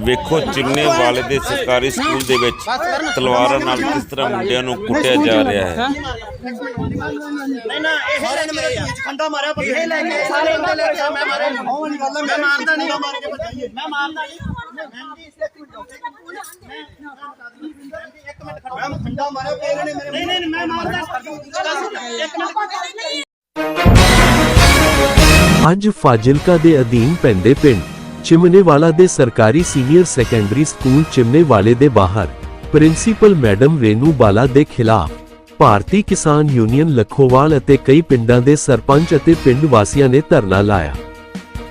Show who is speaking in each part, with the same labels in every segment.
Speaker 1: ਵੇਖੋ ਚਿੰਨੇ ਵਾਲੇ ਦੇ ਸਰਕਾਰੀ ਸਕੂਲ ਦੇ ਵਿੱਚ ਤਲਵਾਰਾਂ ਨਾਲ ਕਿਸ ਤਰ੍ਹਾਂ ਮੁੰਡਿਆਂ ਨੂੰ ਕੁੱਟਿਆ ਜਾ ਰਿਹਾ ਹੈ।
Speaker 2: ਨਹੀਂ ਨਾ ਇਹ ਸਾਰੇ ਨੇ ਮੇਰੇ ਵਿੱਚ ਖੰਡਾ ਮਾਰਿਆ ਪਰ ਇਹ ਲੈ ਕੇ ਸਾਰੇ ਬੰਦੇ ਲੈ ਕੇ ਆ, ਮੈਂ ਮਾਰਿਆ ਨਹੀਂ ਉਹ ਵਾਲੀ ਗੱਲ ਮੈਂ ਮਾਰਦਾ ਨਹੀਂ ਮਾਰ ਕੇ ਬਚਾਈਏ ਮੈਂ ਮਾਰਦਾ ਨਹੀਂ ਮੈਂ ਵੀ ਇੱਕ ਮਿੰਟ ਇੱਕ ਮਿੰਟ ਖੜਾ ਮੈਂ ਖੰਡਾ ਮਾਰਿਆ ਕਿ ਇਹਨਾਂ ਨੇ ਮੇਰੇ ਨਹੀਂ ਨਹੀਂ ਮੈਂ ਮਾਰਦਾ ਇੱਕ ਮਿੰਟ
Speaker 3: ਅੱਜ ਫਾਜ਼ਿਲਕਾ ਦੇ ਅਧੀਨ ਪੈਂਦੇ ਪਿੰਡ ਚਿਮਨੇਵਾਲਾ ਦੇ ਸਰਕਾਰੀ ਸੀਨੀਅਰ ਸੈਕੰਡਰੀ ਸਕੂਲ ਚਿਮਨੇਵਾਲੇ ਦੇ ਬਾਹਰ, ਪ੍ਰਿੰਸੀਪਲ ਮੈਡਮ ਰੇਨੂ ਬਾਲਾ ਦੇ ਖਿਲਾਫ, ਭਾਰਤੀ ਕਿਸਾਨ ਯੂਨੀਅਨ ਲਖੋਵਾਲ ਅਤੇ ਕਈ ਪਿੰਡਾਂ ਦੇ ਸਰਪੰਚ ਅਤੇ ਪਿੰਡ ਵਾਸੀਆਂ ਨੇ ਧਰਨਾ ਲਾਇਆ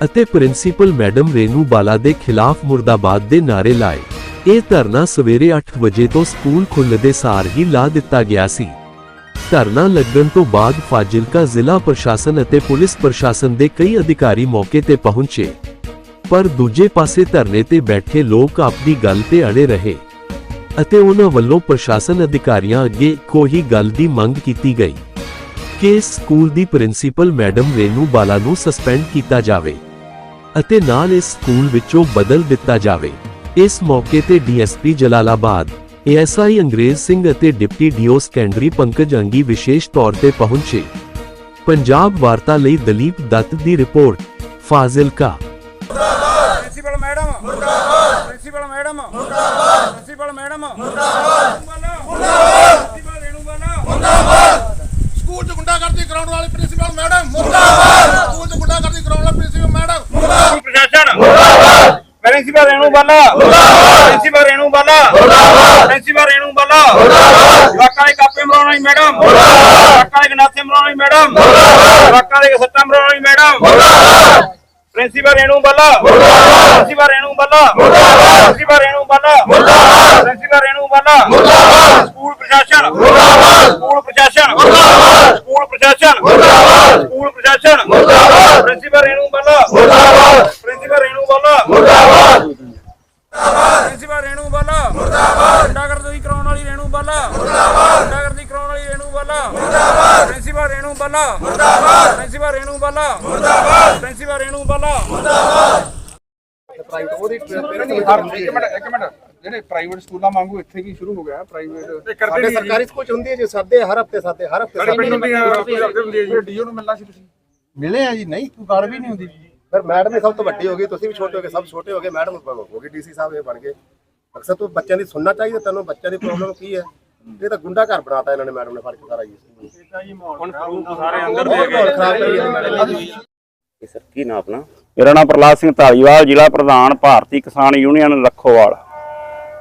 Speaker 3: ਅਤੇ ਪ੍ਰਿੰਸੀਪਲ ਮੈਡਮ ਰੇਨੂ ਬਾਲਾ ਦੇ ਖਿਲਾਫ ਮੁਰਦਾਬਾਦ ਦੇ ਨਾਰੇ ਲਾਏ। ਇਹ ਧਰਨਾ ਸਵੇਰੇ 8 ਵਜੇ ਤੋਂ ਸਕੂਲ ਖੁੱਲ੍ਹਦੇ ਸਾਰ ਹੀ ਲਾ ਦਿੱਤਾ ਗਿਆ ਸੀ। ਧਰਨਾ ਲੱਗਣ ਤੋਂ ਬਾਅਦ ਫਾਜ਼ਿਲਕਾ ਜ਼ਿਲ੍ਹਾ ਪ੍ਰਸ਼ਾਸਨ ਅਤੇ ਪੁਲਿਸ ਪ੍ਰਸ਼ਾਸਨ ਦੇ ਕਈ ਅਧਿਕਾਰੀ ਮੌਕੇ ਤੇ ਪਹੁੰਚੇ। ਪਰ ਦੂਜੇ ਪਾਸੇ ਧਰਨੇ ਤੇ ਬੈਠੇ ਲੋਕ ਆਪਣੀ ਗੱਲ ਤੇ ਅੜੇ ਰਹੇ ਅਤੇ ਉਹਨਾਂ ਵੱਲੋਂ ਪ੍ਰਸ਼ਾਸਨ ਅਧਿਕਾਰੀਆਂ ਅੱਗੇ ਕੋਈ ਗੱਲ ਦੀ ਮੰਗ ਕੀਤੀ ਗਈ ਕਿ ਸਕੂਲ ਦੀ ਪ੍ਰਿੰਸੀਪਲ ਮੈਡਮ ਰੇਨੂ ਬਾਲਾ ਨੂੰ ਸਸਪੈਂਡ ਕੀਤਾ ਜਾਵੇ ਅਤੇ ਨਾਲ ਇਸ ਸਕੂਲ ਵਿੱਚੋਂ ਬਦਲ ਦਿੱਤਾ ਜਾਵੇ। ਇਸ ਮੌਕੇ ਤੇ ਡੀਐਸਪੀ ਜਲਾਲਾਬਾਦ, ਏਐਸਆਈ ਅੰਗਰੇਜ਼ ਸਿੰਘ ਅਤੇ deputy DO secondary Pankaj Angi ਵਿਸ਼ੇਸ਼ ਤੌਰ ਤੇ ਪਹੁੰਚੇ। ਪੰਜਾਬ ਵਾਰਤਾ ਲਈ ਦਲੀਪ ਦੱਤ ਦੀ ਰਿਪੋਰਟ, ਫਾਜ਼ਿਲਕਾ
Speaker 4: ਪ੍ਰਿੰਸੀਪਲ ਮੈਡਮ ਮੁਰਦਾਬਾਦ ਪ੍ਰਿੰਸੀਪਲ ਮੈਡਮ ਮੁਰਦਾਬਾਦ ਪ੍ਰਿੰਸੀਪਲ ਮੈਡਮ। ਮੁਰਦਾਬਾਦ। ਮੁਰਦਾਬਾਦ ਮੁਰਦਾਬਾਦ।
Speaker 5: ਸਕੂਲ ਚ ਗੁੰਡਾਗਰਦੀ ਕਰਾਉਣ ਵਾਲੀ ਪ੍ਰਿੰਸੀਪਲ ਮੈਡਮ। ਮੁਰਦਾਬਾਦ। ਸਕੂਲ ਚ ਗੁੰਡਾਗਰਦੀ ਕਰਾਉਣ ਵਾਲੀ ਪ੍ਰਿੰਸੀਪਲ ਮੈਡਮ।
Speaker 4: ਪ੍ਰਸ਼ਾਸਨ। ਮੁਰਦਾਬਾਦ। ਪ੍ਰਿੰਸੀਪਲ ਰੇਣੂ ਬਾਲਾ ਮੁਰਦਾਬਾਦ। ਪ੍ਰਿੰਸੀਪਲ ਰੇਣੂ ਬਾਲਾ ਮੁਰਦਾਬਾਦ। ਪ੍ਰਿੰਸੀਪਲ ਰੇਣੂ ਬਾਲਾ ਮੁਰਦਾਬਾਦ। ਜਵਾਕਾਂ ਦੇ ਕਾਪੇ ਮਰਾਉਣ ਵਾਲੀ ਮੈਡਮ। ਮੁਰਦਾਬਾਦ। ਜਵਾਕਾਂ ਦੇ ਗਨਾਥੇ ਮਰਾਉਣ ਵਾਲੀ ਮੈਡਮ। ਮੁਰਦਾਬਾਦ। ਜਵਾਕਾਂ ਦੇ ਸੱਟਾਂ ਮਰਾਉਣ ਵਾਲੀ ਮੈਡਮ। ਮੁਰਦਾਬਾਦ। ਪ੍ਰਿੰਸੀਪਲ ਰੇਣੂ ਬਾਲਾ ਮੁਰਦਾਬਾਦ ਪ੍ਰਿੰਸੀਪਲ ਰੇਣੂ ਬਾਲਾ ਮੁਰਦਾਬਾਦ ਪ੍ਰਿੰਸੀਪਲ ਰੇਣੂ ਬਾਲਾ ਮੁਰਦਾਬਾਦ ਪ੍ਰਿੰਸੀਪਲ ਰੇਣੂ ਬਾਲਾ ਮੁਰਦਾਬਾਦ ਸਕੂਲ ਪ੍ਰਸ਼ਾਸਨ। ਮੁਰਦਾਬਾਦ ਸਕੂਲ ਪ੍ਰਸ਼ਾਸਨ। ਮੁਰਦਾਬਾਦ ਸਕੂਲ ਪ੍ਰਸ਼ਾਸਨ। ਮੁਰਦਾਬਾਦ ਸਕੂਲ ਪ੍ਰਸ਼ਾਸਨ। ਮੁਰਦਾਬਾਦ ਪ੍ਰਿੰਸੀਪਲ ਰੇਣੂ ਬਾਲਾ ਮੁਰਦਾਬਾਦ ਪ੍ਰਿੰਸੀਪਲ ਰੇਣੂ ਬਾਲਾ ਮੁਰਦਾਬਾਦ ਪ੍ਰਿੰਸੀਪਲ ਰੇਣੂ ਬਾਲਾ ਮੁਰਦਾਬਾਦ ਗੁੰਡਾਗਰਦੀ ਕਰਾਉਣ ਵਾਲੀ ਰੇਣੂ ਬਾਲਾ ਮੁਰਦਾਬਾਦ ਗੁੰਡਾਗਰਦੀ ਕਰਾਉਣ ਵਾਲੀ ਰੇਣੂ ਬਾਲਾ ਮੁਰਦਾਬਾਦ ਪ੍ਰਿੰਸੀਪਲ ਰੇਣੂ ਬਾਲਾ। ਮੁਰਦਾਬਾਦ। ਪ੍ਰਿੰਸੀਪਲ ਰੇਣੂ ਬਾਲਾ। ਮੁਰਦਾਬਾਦ। ਪ੍ਰਿੰਸੀਪਲ ਰੇਣੂ ਬਾਲਾ।
Speaker 6: ਇੱਕ ਮਿੰਟ ਇੱਕ ਮਿੰਟ ਜਿਹੜੇ ਪ੍ਰਾਈਵੇਟ ਸਕੂਲਾਂ ਵਾਂਗੂ ਇੱਥੇ ਵੀ ਸ਼ੁਰੂ ਹੋ ਗਿਆ? ਪ੍ਰਾਈਵੇਟ
Speaker 5: ਸਾਡੇ ਸਰਕਾਰੀ ਸਕੂਲ ਚ ਹੁੰਦੀ ਹੈ ਜੀ ਸਾਦੇ ਹਰ ਹਫ਼ਤੇ ਸਾਦੇ ਹਰ ਹਫ਼ਤੇ
Speaker 6: ਡੀਓ ਨੂੰ ਮਿਲਣਾ ਸੀ ਤੁਸੀਂ?
Speaker 5: ਮਿਲੇ ਆ ਜੀ। ਨਹੀਂ ਕੋਈ ਗੱਲ ਵੀ ਨਹੀਂ ਹੁੰਦੀ। ਫਿਰ ਮੈਡਮ ਹੀ ਸਭ ਤੋਂ ਵੱਡੀ ਹੋ ਗਈ ਤੁਸੀਂ ਵੀ ਛੋਟੇ ਹੋ ਗਏ ਸਭ ਛੋਟੇ ਹੋ ਗਏ ਮੈਡਮ ਹੋ ਗਈ ਡੀਸੀ ਸਾਹਿਬ ਇਹ ਬਣ ਗਏ। ਅਕਸਰ ਤੋਂ ਬੱਚਿਆਂ ਦੀ ਸੁਣਨਾ ਚਾਹੀਦਾ ਤੈਨੂੰ ਬੱਚਿਆਂ ਦੀ ਪ੍ਰੋਬਲਮ ਕੀ ਹੈ? ਇਹ ਤਾਂ ਗੁੰਡਾ ਘਰ ਬਣਾਤਾ ਇਹਨਾਂ ਨੇ ਮੈਡਮ ਨੇ ਫ਼ਰਕ ਸਾਰਾ ਜੀ
Speaker 4: ਹੁਣ ਪ੍ਰੂਫ ਸਾਰੇ ਅੰਦਰ
Speaker 5: ਬਹੁਤ ਮਾਹੌਲ ਖਰਾਬ ਕਰੀ ਹੈ ਮੈਡਮ ਨੇ
Speaker 1: ਸਰ ਕੀ ਨਾਮ ਆਪਣਾ?
Speaker 7: ਮੇਰਾ ਨਾਮ ਪ੍ਰਲਾਦ ਸਿੰਘ ਧਾਲੀਵਾਲ ਜ਼ਿਲ੍ਹਾ ਪ੍ਰਧਾਨ ਭਾਰਤੀ ਕਿਸਾਨ ਯੂਨੀਅਨ ਲੱਖੋਵਾਲ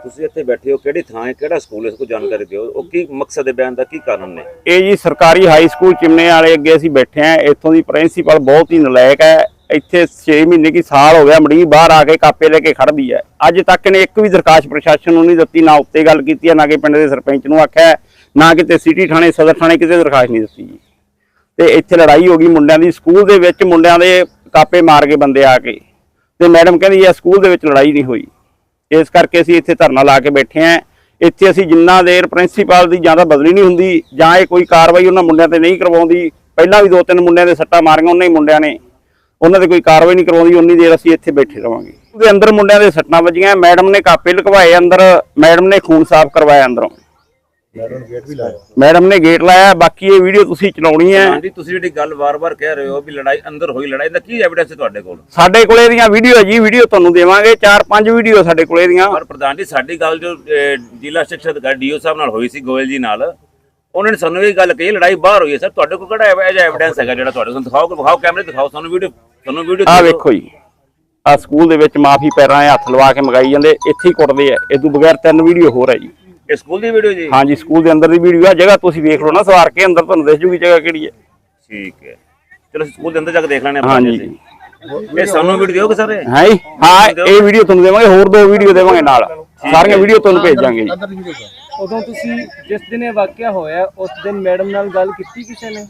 Speaker 1: ਤੁਸੀਂ ਇੱਥੇ ਬੈਠੇ ਹੋ ਕਿਹੜੀ ਥਾਂ ਹੈ ਕਿਹੜਾ ਸਕੂਲ ਹੈ? ਇਸ ਕੋਈ ਜਾਣਕਾਰੀ ਦਿਓ। ਉਹ ਕੀ ਮਕਸਦ ਹੈ ਬਿਆਨ ਦਾ ਕੀ ਕਾਰਨ ਨੇ?
Speaker 7: ਇਹ ਜੀ ਸਰਕਾਰੀ ਹਾਈ ਸਕੂਲ ਚਿਮਨੇ ਵਾਲੇ ਅੱਗੇ ਅਸੀਂ ਬੈਠੇ ਆਂ ਇੱਥੋਂ ਦੀ ਪ੍ਰਿੰਸੀਪਲ ਬਹੁਤ ਹੀ ਨਲਾਇਕ ਹੈ। ਇੱਥੇ 6 ਮਹੀਨੇ ਕੀ ਸਾਲ ਹੋ ਗਿਆ ਮੜੀ ਬਾਹਰ ਆ ਕੇ ਕਾਪੇ ਲੈ ਕੇ ਖੜਦੀ ਹੈ। ਅੱਜ ਤੱਕ ਨੇ ਇੱਕ ਵੀ ਦਰਖਾਸਤ ਪ੍ਰਸ਼ਾਸਨ ਨੂੰ ਨਹੀਂ ਦਿੱਤੀ, ਨਾ ਉੱਤੇ ਗੱਲ ਕੀਤੀ ਹੈ, ਨਾ ਕਿ ਪਿੰਡ ਦੇ ਸਰਪੰਚ ਨੂੰ ਆਖਿਆ ਨਾ ਕਿਤੇ ਸਿਟੀ ਥਾਣੇ, ਸਦਰ ਥਾਣੇ ਕਿਤੇ ਦਰਖਾਸਤ ਨਹੀਂ ਦਿੱਤੀ ਜੀ। ਤੇ ਇੱਥੇ ਲੜਾਈ ਹੋ ਗਈ ਮੁੰਡਿਆਂ ਦੀ, ਸਕੂਲ ਦੇ ਵਿੱਚ ਮੁੰਡਿਆਂ ਦੇ ਕਾਪੇ ਮਾਰ ਕੇ ਬੰਦੇ ਆ ਕੇ। ਤੇ ਮੈਡਮ ਕਹਿੰਦੀ ਇਹ ਸਕੂਲ ਦੇ ਵਿੱਚ ਲੜਾਈ ਨਹੀਂ ਹੋਈ। ਇਸ ਕਰਕੇ ਅਸੀਂ ਇੱਥੇ ਧਰਨਾ ਲਾ ਕੇ ਬੈਠੇ ਆਂ ਇੱਥੇ ਅਸੀਂ ਜਿੰਨਾ ਦੇਰ ਪ੍ਰਿੰਸੀਪਲ ਦੀ ਜਾਂ ਤਾਂ ਬਦਲੀ ਨਹੀਂ ਹੁੰਦੀ, ਜਾਂ ਇਹ ਕੋਈ ਕਾਰਵਾਈ ਉਹਨਾਂ ਮੁੰਡਿਆਂ ਤੇ ਨਹੀਂ ਕਰਵਾਉਂਦੀ। ਪਹਿਲਾਂ ਵੀ ਦੋ ਤਿੰਨ ਮੁੰਡਿਆਂ ਦੇ ਸੱਟਾਂ ਮਾਰੀਆਂ, ਉਹਨਾਂ ਹੀ ਮੁੰਡਿਆਂ ਨੇ। ਉਹਨਾਂ ਤੇ ਕੋਈ ਕਾਰਵਾਈ ਨਹੀਂ ਕਰਵਾਉਂਦੀ ਉਨੀ ਦੇਰ ਅਸੀਂ ਇੱਥੇ ਬੈਠੇ ਰਵਾਂਗੇ। ਉਹਦੇ ਅੰਦਰ ਮੁੰਡਿਆਂ ਦੇ ਸੱਟਾਂ ਵੱਜੀਆਂ ਮੈਡਮ ਨੇ ਕਾਪੇ ਲਗਵਾਏ ਅੰਦਰ ਮੈਡਮ ਨੇ ਖੂਨ ਸਾਫ਼ ਕਰਵਾਇਆ ਅੰਦਰੋਂ। ਮੈਡਮ ਨੇ ਗੇਟ ਲਾਇਆ। ਬਾਕੀ ਇਹ ਵੀਡੀਓ ਤੁਸੀਂ ਚਲਾਉਣੀ ਹੈ।
Speaker 1: ਹਾਂਜੀ ਤੁਸੀਂ ਜਿਹੜੀ ਗੱਲ ਵਾਰ-ਵਾਰ ਕਹਿ ਰਹੇ ਹੋ ਵੀ ਲੜਾਈ ਅੰਦਰ ਹੋਈ ਲੜਾਈ ਦਾ ਕੀ ਐਵੀਡੈਂਸ ਹੈ ਤੁਹਾਡੇ ਕੋਲ?
Speaker 7: ਸਾਡੇ ਕੋਲੇ ਇਹਦੀਆਂ ਵੀਡੀਓ ਜੀ ਵੀਡੀਓ ਤੁਹਾਨੂੰ ਦੇਵਾਂਗੇ ਚਾਰ ਪੰਜ ਵੀਡੀਓ ਸਾਡੇ ਕੋਲੇ ਇਹਦੀਆਂ
Speaker 1: ਪਰ ਪ੍ਰਧਾਨ ਜੀ ਸਾਡੀ ਗੱਲ ਜੋ ਜ਼ਿਲ੍ਹਾ ਸਿੱਖਿਆ ਅਧਿਕਾਰੀ ਡੀਓ ਸਾਹਿਬ ਨਾਲ ਹੋਈ ਸੀ ਗੋਇਲ ਜੀ ਨਾਲ ਉਹਨਾਂ ਨੇ ਸਾਨੂੰ ਇਹ ਗੱਲ ਕਹੀ ਲੜਾਈ ਬਾਹਰ ਹੋਈ ਹੈ ਸਰ। ਤੁਹਾਡੇ ਕੋਲ ਕਿਹੜਾ ਇਹੋ ਜਿਹਾ ਐਵੀਡੈਂਸ ਹੈਗਾ ਜਿਹੜਾ ਤੁਹਾਡੇ ਕੋਲ? ਦਿਖਾਓ ਦਿਖਾਓ ਕੈਮਰੇ ਦਿਖਾਓ ਸਾਨੂੰ ਵੀਡੀਓ ਤੁਹਾਨੂੰ ਵੀਡੀਓ
Speaker 7: ਆਹ ਵੇਖੋ ਜੀ। ਆ ਸਕੂਲ ਦੇ ਵਿੱਚ ਮਾਫੀ ਪੈਰਾਂ 'ਚ ਹੱਥ ਲਵਾ ਕੇ ਮਗਾਈ ਜਾਂਦੇ ਇੱਥੇ ਹੀ ਕੁੱਟਦੇ ਆ। ਇਹ ਤੋਂ ਬਗੈਰ ਤਿੰਨ ਵੀਡੀਓ ਹੋਰ ਹੈ ਜੀ।
Speaker 1: ਇਹ ਸਕੂਲ ਦੀ ਵੀਡੀਓ ਜੀ?
Speaker 7: ਹਾਂਜੀ ਸਕੂਲ ਦੇ ਅੰਦਰ ਦੀ ਵੀਡੀਓ ਆ। ਜਗ੍ਹਾ ਤੁਸੀਂ ਵੇਖ ਲਓ ਨਾ ਸਵਾਰ ਕੇ ਅੰਦਰ ਤੁਹਾਨੂੰ ਦਿਸ ਜੂਗੀ ਜਗ੍ਹਾ ਕਿਹੜੀ ਹੈ
Speaker 1: ਠੀਕ ਹੈ। ਚਲੋ ਸਕੂਲ ਦੇ ਅੰਦਰ ਜਾ ਕੇ ਦੇਖ ਲੈਣੇ ਆਪਾਂ
Speaker 7: ਹਾਂਜੀ
Speaker 1: ਜੀ ਇਹ ਸਾਨੂੰ ਵੀਡੀਓ ਦਿਓਗੇ ਸਰ?
Speaker 7: ਹੈ? ਹਾਂ ਇਹ ਵੀਡੀਓ ਤੁਹਾਨੂੰ ਦੇਵਾਂਗੇ ਹੋਰ ਦੋ ਵੀਡੀਓ ਦੇਵਾਂਗੇ ਨਾਲ। ਸਾਰੀਆਂ ਵੀਡੀਓ ਤੁਹਾਨੂੰ ਭੇਜ ਦਾਂਗੇ ਜੀ।
Speaker 8: ਉਦੋਂ ਤੁਸੀਂ ਜਿਸ ਦਿਨ ਇਹ ਵਾਕਿਆ ਹੋਇਆ ਉਸ ਦਿਨ ਮੈਡਮ ਨਾਲ ਗੱਲ ਕੀਤੀ ਕਿਸੇ ਨੇ?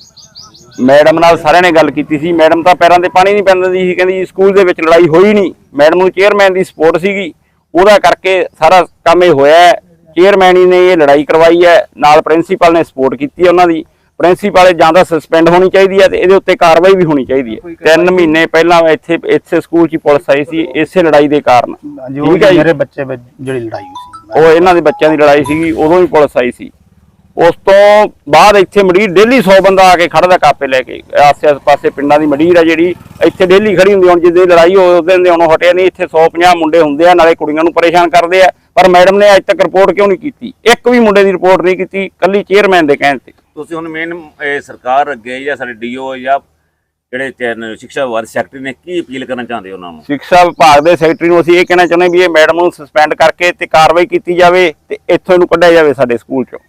Speaker 7: ਮੈਡਮ ਨਾਲ ਸਾਰਿਆਂ ਨੇ ਗੱਲ ਕੀਤੀ ਸੀ। ਮੈਡਮ ਤਾਂ ਪੈਰਾਂ ਤੇ ਪਾਣੀ ਨਹੀਂ ਪੈਣ ਦਿੰਦੀ ਸੀ। ਕਹਿੰਦੀ ਜੀ ਸਕੂਲ ਦੇ ਵਿੱਚ ਲੜਾਈ ਹੋਈ ਨਹੀਂ। ਮੈਡਮ ਨੂੰ ਚੇਅਰਮੈਨ ਦੀ ਸਪੋਰਟ ਸੀਗੀ। ਉਹਦਾ ਕਰਕੇ ਸਾਰਾ ਕੰਮ ਇਹ ਹੋਇਆ ਹੈ। ਚੇਅਰਮੈਨ ਹੀ ਨੇ ਇਹ ਲੜਾਈ ਕਰਵਾਈ ਹੈ। ਨਾਲ ਪ੍ਰਿੰਸੀਪਲ ਨੇ ਸਪੋਰਟ ਕੀਤੀ ਉਹਨਾਂ ਦੀ। ਪ੍ਰਿੰਸੀਪਲ ਜਾਂ ਤਾਂ ਸਸਪੈਂਡ ਹੋਣੀ ਚਾਹੀਦੀ ਹੈ ਤੇ ਇਹਦੇ ਉੱਤੇ ਕਾਰਵਾਈ ਵੀ ਹੋਣੀ ਚਾਹੀਦੀ ਹੈ। ਤਿੰਨ ਮਹੀਨੇ ਪਹਿਲਾਂ ਇੱਥੇ ਇੱਥੇ ਸਕੂਲ 'ਚ ਪੁਲਿਸ ਆਈ ਸੀ ਇਸੇ ਲੜਾਈ ਦੇ ਕਾਰਨ। ਠੀਕ ਹੈ।
Speaker 9: ਮੇਰੇ ਬੱਚੇ ਵਿੱਚ ਜਿਹੜੀ ਲੜਾਈ ਹੋਈ ਸੀ।
Speaker 7: ਉਹ ਇਹਨਾਂ ਦੇ ਬੱਚਿਆਂ ਦੀ ਲੜਾਈ ਸੀਗੀ ਉਦੋਂ ਹੀ ਪੁਲਿਸ ਆਈ ਸੀ। ਉਸ ਤੋਂ ਬਾਅਦ ਇੱਥੇ ਮਡੀਰ ਡੇਲੀ 100 ਬੰਦਾ ਆ ਕੇ ਖੜਦਾ ਕਾਪੇ ਲੈ ਕੇ। ਆਸੇ ਪਾਸੇ ਪਿੰਡਾਂ ਦੀ ਮਡੀਰ ਆ ਜਿਹੜੀ ਇੱਥੇ ਡੇਲੀ ਖੜੀ ਹੁੰਦੀ ਹੁਣ ਜਿੱਦੇ ਲੜਾਈ ਹੋ ਉਸ ਦਿਨ ਦੇ ਹਟਿਆ ਨਹੀਂ। ਇੱਥੇ 150 ਮੁੰਡੇ ਹੁੰਦੇ ਆ ਨਾਲੇ ਕੁੜੀਆਂ ਨੂੰ ਪਰੇਸ਼ਾਨ ਕਰਦੇ ਆ। ਪਰ ਮੈਡਮ ਨੇ ਅੱਜ ਤੱਕ ਰਿਪੋਰਟ ਕਿਉਂ ਨਹੀਂ ਕੀਤੀ? ਇੱਕ ਵੀ ਮੁੰਡੇ ਦੀ ਰਿਪੋਰਟ ਨਹੀਂ ਕੀਤੀ ਕੱਲੀ ਚੇਅਰਮੈਨ ਦੇ ਕਹਿਣ ਤੇ।
Speaker 1: ਤੁਸੀਂ ਹੁਣ ਮੇਨ ਸਰਕਾਰ ਅੱਗੇ ਜਾਂ ਸਾਡੇ ਡੀਓ ਜਾਂ ਜਿਹੜੇ ਸਿੱਖਿਆ ਵਿਭਾਗ ਸੈਕਟਰੀ ਨੇ ਕੀ ਅਪੀਲ ਕਰਨਾ ਚਾਹੁੰਦੇ ਉਹਨਾਂ ਨੂੰ?
Speaker 7: ਸਿੱਖਿਆ ਵਿਭਾਗ ਦੇ ਸੈਕਟਰੀ ਨੂੰ ਅਸੀਂ ਇਹ ਕਹਿਣਾ ਚਾਹੁੰਦੇ ਵੀ ਇਹ ਮੈਡਮ ਨੂੰ ਸਸਪੈਂਡ ਕਰਕੇ ਤੇ ਕਾਰਵਾਈ ਕੀਤੀ ਜਾਵੇ ਤੇ ਇੱਥੋਂ ਇਹਨੂੰ ਕੱਢਿਆ ਜਾਵੇ ਸਾਡੇ ਸਕੂਲ ਚੋਂ।